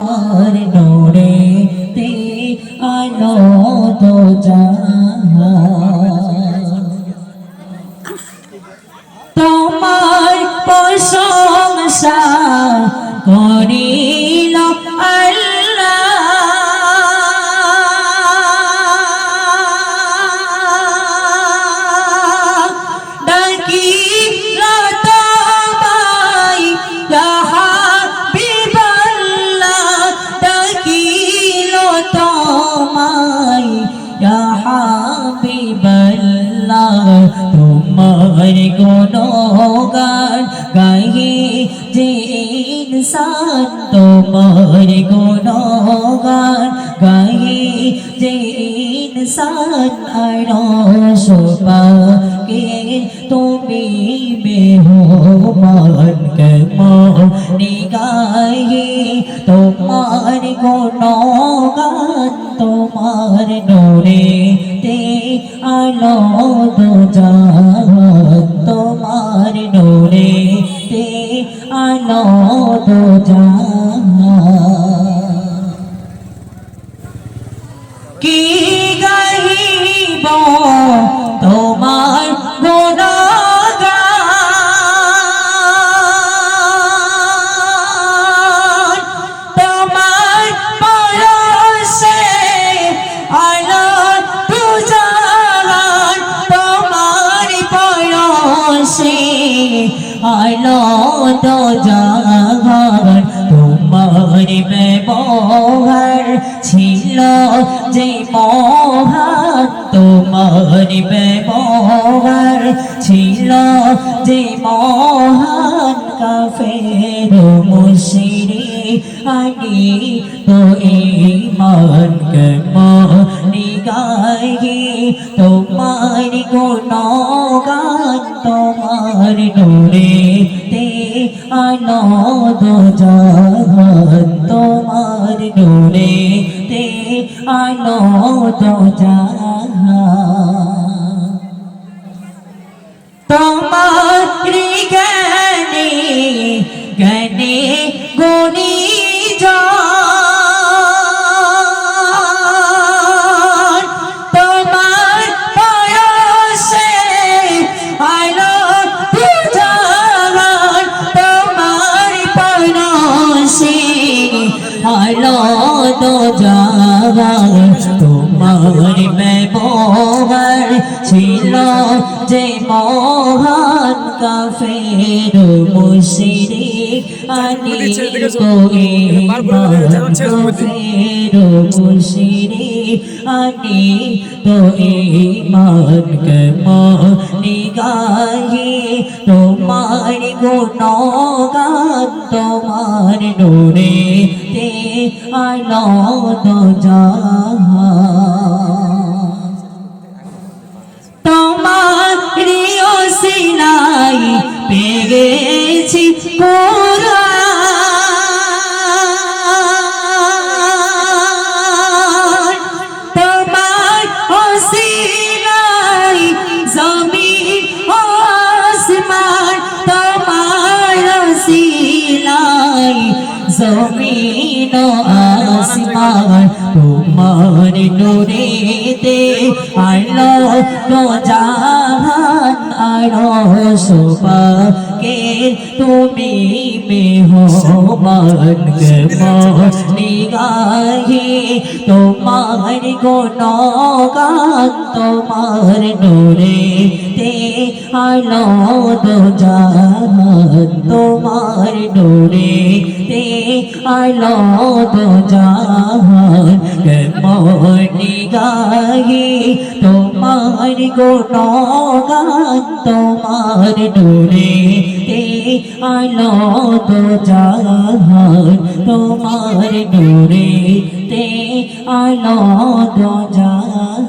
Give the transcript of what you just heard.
আর নোরে তে আলো তো তোমার প্রশংসা করিল তোমার গুণগান গাহে যে ইনসান তোমার গুণগান গাহে যে ইনসান আরশ কে তুমি বেহমান। তোমার গুণগান, তোমার নোরে তে আলো দো জাহান তোমার নোরে তে আলো দো জাহান কি গাহিব তো জাগান তোমার ব্যবহার ছিল যে মহান তোমার ব্যবহার ছিল যে মহান কাফের মুশরি আনি তো ইমান কেমনি গাহি তোমার গুণগান তোমার নূরে তে আলো দো জাহান তোমার নূরে তে আলো দো জাহান তোমার জ্ঞানে জ্ঞানে আলো তো যাওয়া তোমার ছিল যে মহান কাফের আনি ইমান কাফের মুশরি আনি তো ইমান কেমনি গাহি তোমার গুণগান তোমার নূরে তে আলো তো জাহান জমিন আসমান তোমার নুরেতে আলো তো জাহান আলো সোপাকে তুমি মেহমান কেমনি গাহি তোমার গুণগান, তোমার নুরে তে আলো তো জাহান তোমার নুরে আলো তো জাহান কেমনি গাহি, তোমার গুণগান তোমার নুরে তে আলো তো জাহান তোমার নুরে তে আলো তো জাহান